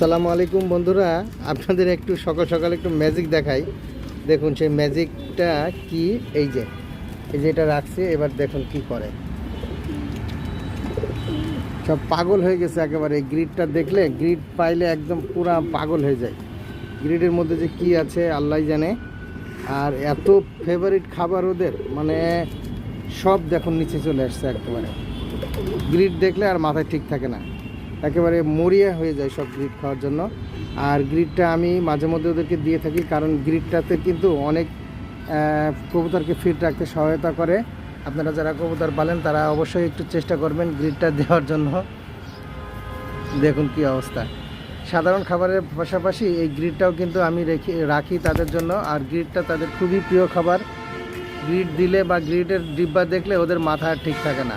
আসসালামু আলাইকুম বন্ধুরা, আপনাদের একটু সকাল সকাল একটু ম্যাজিক দেখাই। দেখুন সেই ম্যাজিকটা কি? এই যে এই যে এটা রাখছে, এবার দেখুন কি করে। সব পাগল হয়ে গেছে একেবারে, এই গ্রিডটা দেখলে গ্রিড পাইলে একদম পুরা পাগল হয়ে যায়। গ্রিডের মধ্যে যে কি আছে, আল্লাহ জানে। আর এত ফেভারিট খাবার ওদের মানে সব দেখুন নিচে চলে আসছে একেবারে। গ্রিড দেখলে আর মাথায় ঠিক থাকে না। একেবারে মরিয়া হয়ে যায় সব গ্রিড খাওয়ার জন্য। আর গ্রিডটা আমি মাঝে মধ্যে ওদেরকে দিয়ে থাকি, কারণ গ্রিডটাতে কিন্তু অনেক কবুতরকে ফিট রাখতে সহায়তা করে। আপনারা যারা কবুতর পালেন, তারা অবশ্যই একটু চেষ্টা করবেন গ্রিডটা দেওয়ার জন্য। দেখুন কি অবস্থা। সাধারণ খাবারের পাশাপাশি এই গ্রিডটাও কিন্তু আমি রেখে, রাখি তাদের জন্য। আর গ্রিডটা তাদের খুবই প্রিয় খাবার। গ্রিড দিলে বা গ্রিডের ডিব্বা দেখলে ওদের মাথা ঠিক থাকে না।